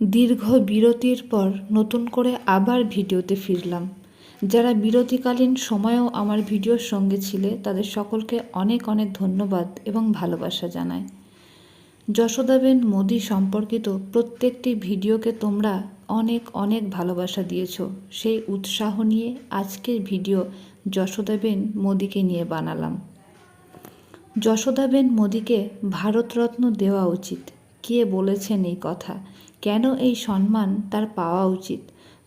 দীর্ঘ বিরতির পর নতুন করে আবার ভিডিওতে ফিরলাম। যারা বিরতিকালীন সময়েও আমার ভিডিওর সঙ্গে ছিলে, তাদের সকলকে অনেক অনেক ধন্যবাদ এবং ভালোবাসা জানাই। যশোদাবেন মোদি সম্পর্কিত প্রত্যেকটি ভিডিওকে তোমরা অনেক অনেক ভালোবাসা দিয়েছ। সেই উৎসাহ নিয়ে আজকের ভিডিও যশোদাবেন মোদিকে নিয়ে বানালাম। যশোদাবেন মোদিকে ভারতরত্ন দেওয়া উচিত। কে বলেছেন এই কথা? কেন এই সম্মান তার পাওয়া উচিত?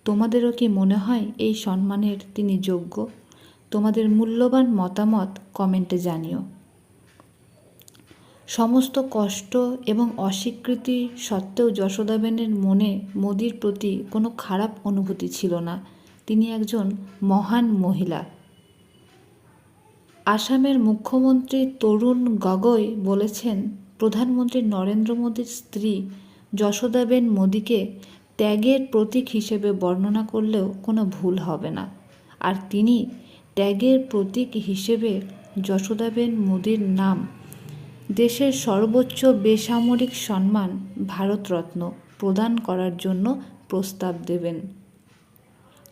তোমাদেরও কি মনে হয় এই সম্মানের তিনি যোগ্য? তোমাদের মূল্যবান মতামত কমেন্টে জানিও। সমস্ত কষ্ট এবং অস্বীকৃতি সত্ত্বেও যশোদাবেনের মনে মোদির প্রতি কোনো খারাপ অনুভূতি ছিল না। তিনি একজন মহান মহিলা। আসামের মুখ্যমন্ত্রী তরুণ গগৈ বলেছেন, প্রধানমন্ত্রী নরেন্দ্র মোদীর স্ত্রী যশোদাবেন মোদীকে ত্যাগের প্রতীক হিসেবে বর্ণনা করলেও কোনো ভুল হবে না। আর তিনি ত্যাগের প্রতীক হিসেবে যশোদাবেন মোদীর নাম, দেশের সর্বোচ্চ বেসামরিক সম্মান ভারতরত্ন প্রদান করার জন্য প্রস্তাব দেবেন।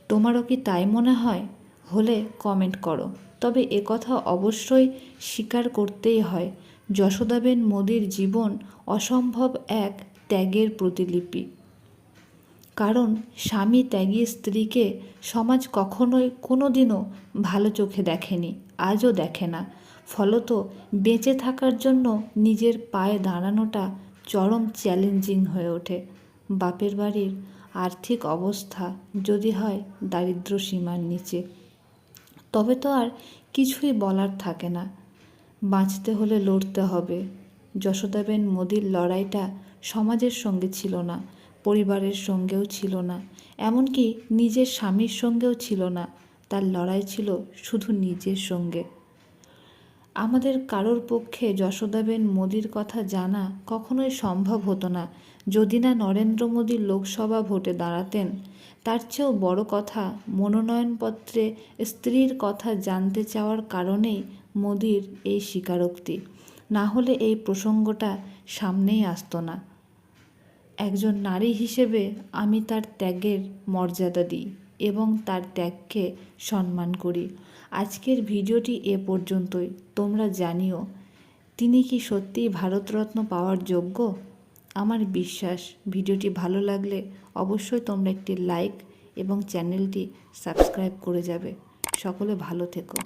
তোমারও কি তাই মনে হয়? হলে কমেন্ট করো। তবে একথা অবশ্যই স্বীকার করতেই হয় যশোদাবেন মোদির জীবন অসম্ভব এক ত্যাগের প্রতিলিপি। কারণ স্বামী ত্যাগী স্ত্রীকে সমাজ কখনোই কোনো দিনও ভালো চোখে দেখেনি, আজও দেখে না। ফলত বেঁচে থাকার জন্য নিজের পায়ে দাঁড়ানোটা চরম চ্যালেঞ্জিং হয়ে ওঠে। বাপের বাড়ির আর্থিক অবস্থা যদি হয় দারিদ্র সীমার নিচে, তবে তো আর কিছুই বলার থাকে না। বাঁচতে হলে লড়তে হবে। যশোদাবেন মোদির লড়াইটা সমাজের সঙ্গে ছিল না, পরিবারের সঙ্গেও ছিল না, এমনকি নিজের স্বামীর সঙ্গেও ছিল না, তার লড়াই ছিল শুধু নিজের সঙ্গে। আমাদের কারোর পক্ষে যশোদাবেন মোদির কথা জানা কখনোই সম্ভব হতো না। যদি না নরেন্দ্র মোদী লোকসভা ভোটে দাঁড়াতেন, তার চেয়েও বড় কথা মনোনয়নপত্রে স্ত্রীর কথা জানতে চাওয়ার কারণেই মোদির এই স্বীকারোক্তি। না হলে এই প্রসঙ্গটা সামনেই আসতো না। একজন নারী হিসেবে আমি তার ত্যাগের মর্যাদা দিই এবং তার ত্যাগকে সম্মান করি। আজকের ভিডিওটি এ পর্যন্তই। তোমরা জানিও, তিনি কি সত্যিই ভারতরত্ন পাওয়ার যোগ্য? আমার বিশ্বাস, ভিডিওটি ভালো লাগলে অবশ্যই তোমরা একটি লাইক এবং চ্যানেলটি সাবস্ক্রাইব করে যাবে। সকলে ভালো থেকো।